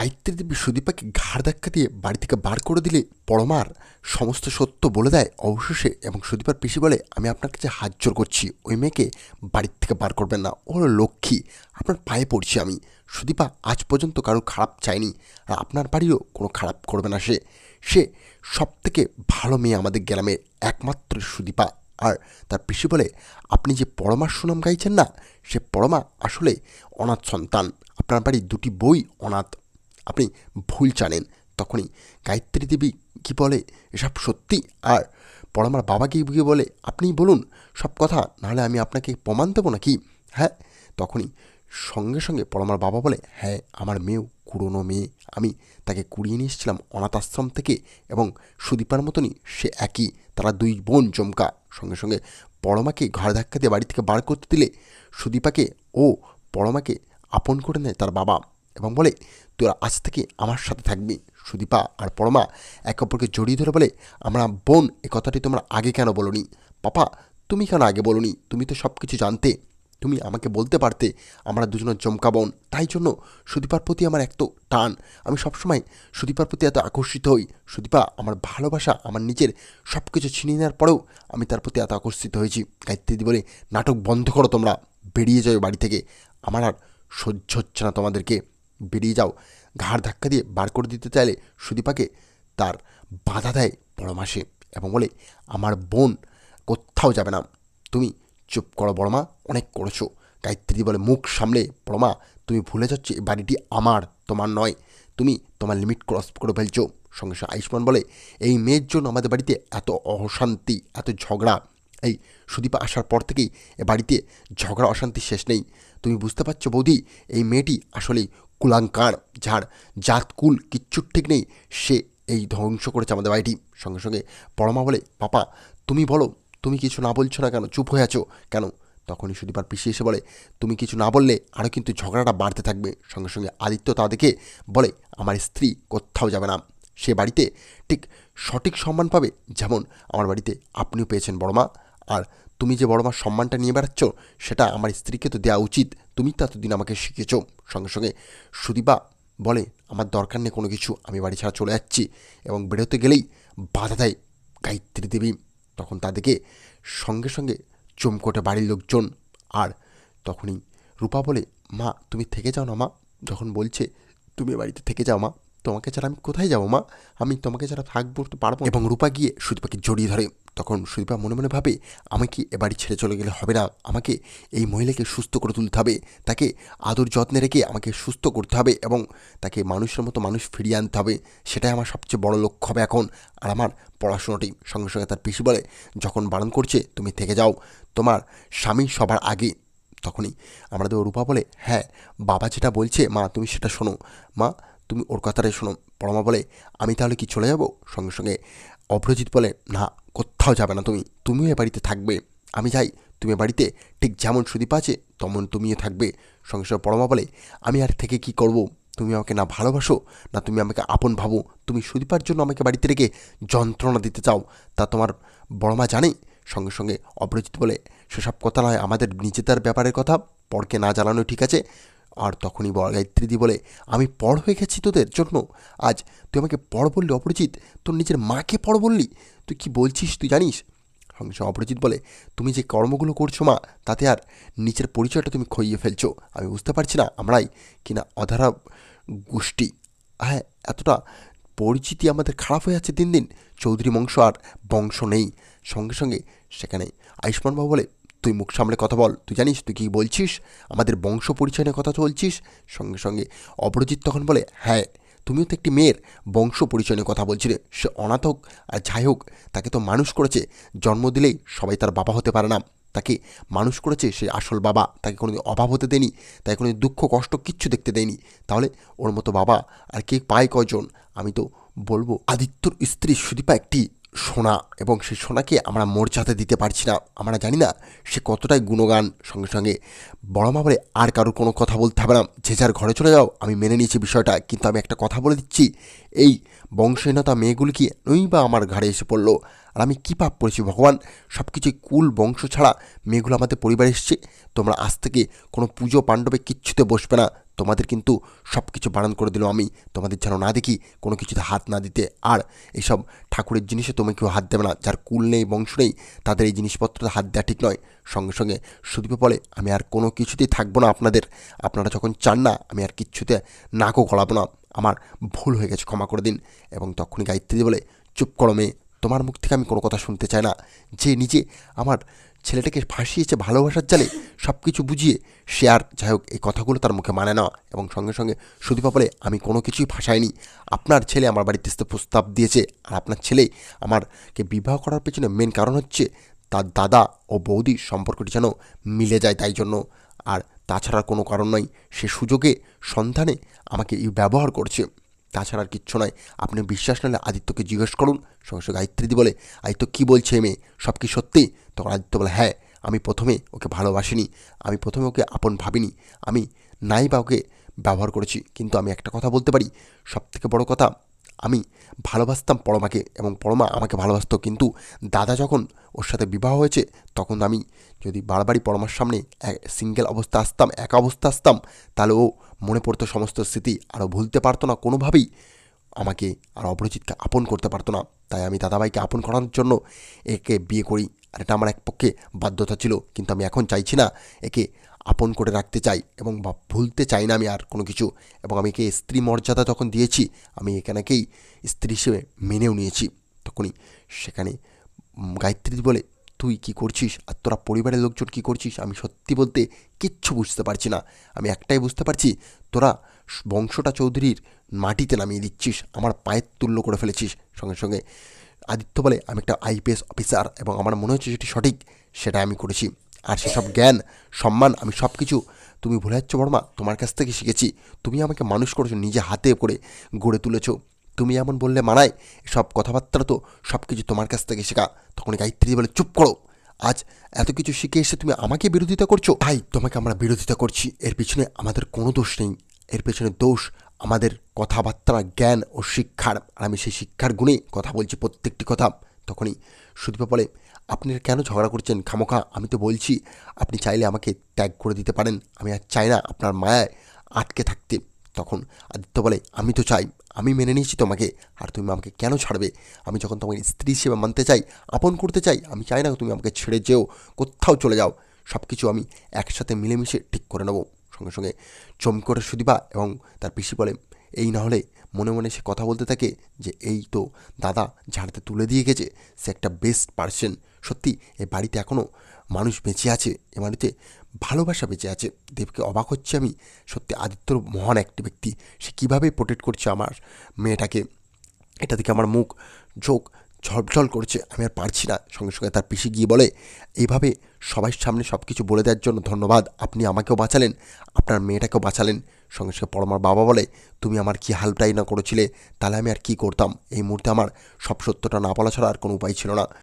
গায়ত্রী দেবী সুদীপাকে ঘাড় ধাক্কা দিয়ে বাড়ি থেকে বার করে দিলে পরমার সমস্ত সত্য বলে দেয় অবশেষে এবং সুদীপার পিসি বলে, আমি আপনার কাছে হাত জোর করছি। ওই মেয়েকে বাড়ির থেকে বার করবেন না। ও লক্ষ্মী। আপনার পায়ে পড়ছি আমি। সুদীপা আজ পর্যন্ত কারও খারাপ চায়নি। আর আপনার বাড়িও কোনো খারাপ করবে না সে। সে সব থেকে ভালো মেয়ে আমাদের গ্রামের একমাত্র সুদীপা। আর তার পিসি বলে, আপনি যে পরমার সুনাম গাইছেন না, সে পরমা আসলে অনাথ সন্তান। আপনার বাড়ির দুটি বই অনাথ আপনি ভুল জানেন, তখনই গায়ত্রী দেবী কি বলে এসব সত্যি? আর পরমার বাবাকে গিয়ে বলে? আপনিই বলুন, সব কথা। নাহলে আমি আপনাকে প্রমাণ দেবো নাকি? হ্যাঁ তখনই সঙ্গে সঙ্গে পরমার বাবা বলে হ্যাঁ আমার মেয়েও কুড়োনো মেয়ে। আমি তাকে কুড়িয়ে নিয়ে এসেছিলাম অনাথ আশ্রম থেকে এবং সুদীপার মতনই সে একই। তারা দুই বোন চমকা। সঙ্গে সঙ্গে পরমাকে ঘর ধাক্কা দিয়ে বাড়ি থেকে বার করতে দিলে সুদীপাকে ও পরমাকে আপন করে নেয় তার বাবা। এবং বলে, তোরা আজ থেকে আমার সাথে থাকবি, সুদীপা আর পরমা। একে অপরকে জড়িয়ে ধরে বলে, আমরা বোন, এ কথাটি তোমরা আগে কেন বলনি? পাপা, তুমি কেন আগে বলনি? তুমি তো সব কিছু জানতে। তুমি আমাকে বলতে পারতে, আমরা দুজনের জমকা বোন। তাই জন্য সুদীপার প্রতি আমার এত টান। আমি সবসময় সুদীপার প্রতি এত আকর্ষিত হই। সুদীপা, আমার ভালোবাসা, আমার নিজের সব কিছু ছিনিয়ে নেওয়ার পরেও আমি তার প্রতি এত আকর্ষিত হয়েছি। গায়ত্রী বলে, নাটক বন্ধ করো তোমরা। বেরিয়ে যাও বাড়ি থেকে। আমার আর সহ্য হচ্ছে না তোমাদেরকে। বেরিয়ে যাও। ঘাড় ধাক্কা দিয়ে বার করে দিতে চাইলে সুদীপাকে তার বাধা দেয় বড় মাসে এবং বলে, আমার বোন কোথাও যাবে না। তুমি চুপ করো বড়মা, অনেক করেছ। গায়ত্রী বলে মুখ সামলে, বড়মা, তুমি ভুলে যাচ্ছ, এই বাড়িটি আমার, তোমার নয়। তুমি তোমার লিমিট ক্রস করে ফেলছো। সঙ্গে সঙ্গে আয়ুষ্মান বলে, এই মেয়ের জন্য আমাদের বাড়িতে এত অশান্তি, এত ঝগড়া। এই সুদীপা আসার পর থেকেই এ বাড়িতে ঝগড়া, অশান্তি শেষ নেই। তুমি বুঝতে পারছ বৌদি, এই মেয়েটি আসলেই কুলাঙ্কার, যার জাত কুল কিচ্ছুর ঠিক নেই, সে এই ধ্বংস করেছে আমাদের বাড়িটি। সঙ্গে সঙ্গে পরমা বলে, পাপা, তুমি বলো, তুমি কিছু না বলছো না কেন? চুপ হয়ে আছো কেন? তখনই সুদীপার পিসি এসে বলে, তুমি কিছু না বললে আরও কিন্তু ঝগড়াটা বাড়তে থাকবে। সঙ্গে সঙ্গে আদিত্য তাদেরকে বলে, আমার স্ত্রী কোথাও যাবে না। সে বাড়িতে ঠিক সঠিক সম্মান পাবে, যেমন আমার বাড়িতে আপনিও পেয়েছেন বড়মা। আর তুমি যে বড়মার সম্মানটা নিয়ে বেড়াচ্ছ, সেটা আমার স্ত্রীকে তো দেওয়া উচিত। তুমি তো এতদিন আমাকে শিখেছ সঙ্গে সঙ্গে সুদীপা বলে, আমার দরকার নেই কোনো কিছু, আমি বাড়ি ছাড়া চলে যাচ্ছি। এবং বেরোতে গেলেই বাধা দেয় গায়ত্রী দেবী। তখন তাদেরকে সঙ্গে সঙ্গে চমকোটে বাড়ির লোকজন আর তখনই রূপা বলে, মা, তুমি থেকে যাও না মা। যখন বলছে, তুমি বাড়িতে থেকে যাও মা। তোমাকে ছাড়া আমি কোথায় যাব, মা? আমি তোমাকে ছাড়া থাকব তো পারব এবং রূপা গিয়ে সুদীপাকে জড়িয়ে ধরে। তখন সুদীপা মনে মনে ভাবে, আমাকে বাড়ি ছেড়ে চলে গেলে হবে না। আমাকে এই মহিলাকে সুস্থ করে তুলতে হবে। তাকে আদর যত্নে রেখে আমাকে সুস্থ করতে হবে এবং তাকে মানুষের মতো মানুষ ফিরিয়ে আনতে হবে। সেটাই আমার সবচেয়ে বড় লক্ষ্য হবে এখন। আর আমার পড়াশোনাটি সঙ্গে সঙ্গে তার পিসি বলে, যখন বারণ করছে, তুমি থেকে যাও। তোমার স্বামী সবার আগে। তখনই আমরা আমাদের রূপা বলে হ্যাঁ বাবা যেটা বলছে, মা, তুমি সেটা শোনো। মা তুমি ওর কথাটাই শোনো, পরমা বলে, আমি তাহলে কি চলে যাব? সঙ্গে সঙ্গে অভ্রজিৎ বলে, না, কোথাও যাবে না তুমি, তুমিও এ বাড়িতে থাকবে। আমি যাই, তুমি বাড়িতে ঠিক যেমন সুদীপ আছে, তেমন তুমিও থাকবে। সঙ্গে সঙ্গে পরমা বলে, আমি আর থেকে কি করব? তুমি আমাকে না ভালোবাসো, না তুমি আমাকে আপন ভাবো। তুমি সুদীপার জন্য আমাকে বাড়িতে রেখে যন্ত্রণা দিতে চাও, তা তোমার বড়মা জানে? সঙ্গে সঙ্গে অপরিচিত বলে, সেসব কথা নয়, আমাদের নিজেদের ব্যাপারের কথা, পরকে না জ্বালানো ঠিক আছে। আর তখনই বড় গায়ত্রীদি বলে, আমি পর হয়ে গেছি তোদের জন্য। আজ তুই আমাকে পর বললি অপরিচিত তোর নিজের মাকে পর বললি। তুই কি বলছিস তুই জানিস? সঙ্গে অপরিচিত বলে, তুমি যে কর্মগুলো করছ মা, তাতে আর নিচের পরিচয়টা তুমি খইয়ে ফেলছো। আমি বুঝতে পারছি না আমরাই কিনা অধারা গোষ্ঠী। হ্যাঁ এতটা পরিচিতি আমাদের খারাপ হয়ে যাচ্ছে দিন দিন। চৌধুরী বংশ আর বংশ নেই। সঙ্গে সঙ্গে সেখানে আয়ুষ্মান বাবু বলে তুই মুখ সামলে কথা বল। তুই জানিস, তুই কি বলছিস? আমাদের বংশ পরিচয় নিয়ে কথা বলছিস? সঙ্গে সঙ্গে অপরাজিৎ তখন বলে হ্যাঁ তুমিও তো একটি মেয়ের বংশ পরিচয় নিয়ে কথা বলছিলে। সে অনাথ হোক আর যাই হোক, তাকে তো মানুষ করেছে। জন্ম দিলেই সবাই তার বাবা হতে পারে না। তাকে মানুষ করেছে সে আসল বাবা। তাকে কোনোদিন অভাব হতে দেয়নি। তাকে কোনো দুঃখ, কষ্ট কিচ্ছু দেখতে দেয়নি। তাহলে ওর মতো বাবা আর কে পায় কয়জন? আমি তো বলব, আদিত্যর স্ত্রী সুদীপা একটি সোনা এবং সেই সোনাকে আমরা মর্যাদা দিতে পারছি না। আমরা জানি না সে কতটাই গুণগান। সঙ্গে সঙ্গে বড় মা বলে, আর কারোর কোনো কথা বলতে হবে না। যে যার ঘরে চলে যাও, আমি মেনে নিয়েছি বিষয়টা। কিন্তু আমি একটা কথা বলে দিচ্ছি। এই বংশহীনতা মেয়েগুলি কি নই বা আমার ঘাড়ে এসে পড়ল? আর আমি কী পাপ করেছি ভগবান? সব কিছুই কুল বংশ ছাড়া মেয়েগুলো আমাদের পরিবারে এসছে। তোমরা আজ থেকে কোনো পুজো পাণ্ডবে কিচ্ছুতে বসবে না। তোমাদের কিন্তু সব কিছু বারণ করে দিল আমি। তোমাদের যেন না দেখি কোনো কিছুতে হাত না দিতে। আর এইসব ঠাকুরের জিনিসে তুমি কেউ হাত দেবে না। যার কুল নেই, বংশ নেই, তাদের এই জিনিসপত্রে হাত দেওয়া ঠিক নয়। সঙ্গে সঙ্গে সুদীপে বলে, আমি আর কোনো কিছুতেই থাকব না আপনাদের। আপনারা যখন চান না, আমি আর কিচ্ছুতে নাকও গলাবো না। আমার ভুল হয়ে গেছে, ক্ষমা করে দিন। এবং তখনই গায়ত্রী বলে, চুপ করো মেয়ে তোমার মুখ থেকে আমি কোনো কথা শুনতে চাই না। যে নিজে আমার ছেলেটাকে ফাঁসিয়েছে ভালোবাসার জালে সব কিছু বুঝিয়ে সে আর যাই হোক, এই কথাগুলো তার মুখে মানে না। এবং সঙ্গে সঙ্গে সুদীপা বলে, আমি কোনো কিছুই ফাঁসাইনি। আপনার ছেলে আমার বাড়িতে আসতে প্রস্তাব দিয়েছে আর আপনার ছেলে আমারকে বিবাহ করার পেছনে মেন কারণ হচ্ছে তার দাদা ও বৌদি সম্পর্কটি যেন মিলে যায় তাই জন্য। আর তাছাড়া কোনো কারণ নয়, সে সুযোগে সন্ধানে আমাকে ব্যবহার করছে। তাছাড়া আর কিচ্ছু নয়। আপনি বিশ্বাস নালে আদিত্যকে জিজ্ঞেস করুন। সঙ্গে সঙ্গে আদিত্যদি বলে, আদিত্য কী বলছে মেয়ে? সব কি সত্যি? তখন আদিত্য বলে হ্যাঁ আমি প্রথমে ওকে ভালোবাসিনি। আমি প্রথমে ওকে আপন ভাবিনি। আমি নাই বা ওকে ব্যবহার করেছি। কিন্তু আমি একটা কথা বলতে পারি। সব থেকে বড় কথা আমি ভালোবাসতাম পরমাকে এবং পরমা আমাকে ভালোবাসত। কিন্তু দাদা যখন ওর সাথে বিবাহ হয়েছে, তখন আমি যদি বারবারই পরমার সামনে সিঙ্গেল অবস্থা আসতাম, একা অবস্থা আসতাম, তাহলে ও মনে পড়তো সমস্ত স্মৃতি আরও ভুলতে পারতো না। কোনোভাবেই আমাকে আর অপরিচিতকে আপন করতে পারতো না। তাই আমি দাদাভাইকে আপন করানোর জন্য একে বিয়ে করি। আর এটা আমার এক পক্ষে বাধ্যতা ছিল। কিন্তু আমি এখন চাইছি না একে আপন করে রাখতে চাই এবং বা ভুলতে চাই না আমি আর কোনো কিছু। এবং আমি একে স্ত্রী মর্যাদা যখন দিয়েছি, আমি এখানেকেই স্ত্রী হিসেবে মেনেও নিয়েছি। তখনই সেখানে গায়ত্রী বলে, তুই কি করছিস? আর তোরা পরিবারের লোকজন কি করছিস? আমি সত্যি বলতে কিচ্ছু বুঝতে পারছি না। আমি একটাই বুঝতে পারছি, তোরা বংশটা চৌধুরীর মাটিতে নামিয়ে দিচ্ছিস, আমার পায়ের তুল্য করে ফেলেছিস। সঙ্গে সঙ্গে আদিত্য বলে, আমি একটা আইপিএস অফিসার এবং আমার মনে হচ্ছে যেটি সঠিক সেটা আমি করেছি। আর সেসব জ্ঞান, সম্মান আমি সব কিছু তুমি ভুলে যাচ্ছ বর্মা তোমার কাছ থেকে শিখেছি। তুমি আমাকে মানুষ করেছ, নিজে হাতে করে গড়ে তুলেছো। তুমি এমন বললে মানায় সব কথাবার্তা তো সব কিছু তোমার কাছ থেকে শেখা। তখন গায়ত্রী বলে, চুপ করো। আজ এত কিছু শিখে এসে তুমি আমাকে বিরোধিতা করছ? ভাই, তোমাকে আমরা বিরোধিতা করছি। এর পিছনে আমাদের কোনো দোষ নেই। এর পেছনে দোষ আমাদের কথাবার্তা, জ্ঞান ও শিক্ষার, আর আমি সেই শিক্ষার গুণে কথা বলছি প্রত্যেকটি কথা। তখনই সুদীপা বলে, আপনি কেন ঝগড়া করছেন? খামোখা, আমি তো বলছি, আপনি চাইলে আমাকে ত্যাগ করে দিতে পারেন। আমি আর চাই না আপনার মায়ায় আটকে থাকতে। তখন আদিত্য বলে, আমি তো চাই, আমি মেনে নিয়েছি তোমাকে, আর তুমি আমাকে কেন ছাড়বে? আমি যখন তোমাকে স্ত্রী হিসেবে মানতে চাই, আপন করতে চাই, আমি চাই না তুমি আমাকে ছেড়ে যেও, কোথাও চলে যাও। সব কিছু আমি একসাথে মিলেমিশে ঠিক করে নেব। সঙ্গে সঙ্গে চমকে ওঠে সুদীপা এবং তার পিসি বলে, এই না হলে মনে মনে সে কথা বলতে থাকে যে, এই তো দাদা ঝাড়তে তুলে দিয়ে গেছে, সে একটা বেস্ট পার্সন সত্যি এই বাড়িতে এখনও মানুষ বেঁচে আছে, এ বাড়িতে ভালোবাসা বেঁচে আছে। দেবকে অবাক হচ্ছে আমি। সত্যি আদিত্যর মহান একটি ব্যক্তি। সে কীভাবে প্রোটেক্ট করছে আমার মেয়েটাকে? এটা দেখে আমার মুখ, চোখ ঝলঝল করছে। আমি আর পারছি না। সঙ্গে সঙ্গে তার পিসি গিয়ে বলে, এইভাবে সবার সামনে সব কিছু বলে দেওয়ার জন্য ধন্যবাদ। আপনি আমাকেও বাঁচালেন, আপনার মেয়েটাকেও বাঁচালেন। সঙ্গে সঙ্গে পরমার বাবা বলে, তুমি আমার কি হালটাই না করেছিলে, তাহলে আমি আর কি করতাম? এই মুহূর্তে আমার সব সত্যটা না বলা ছাড়া আর কোনো উপায় ছিল না।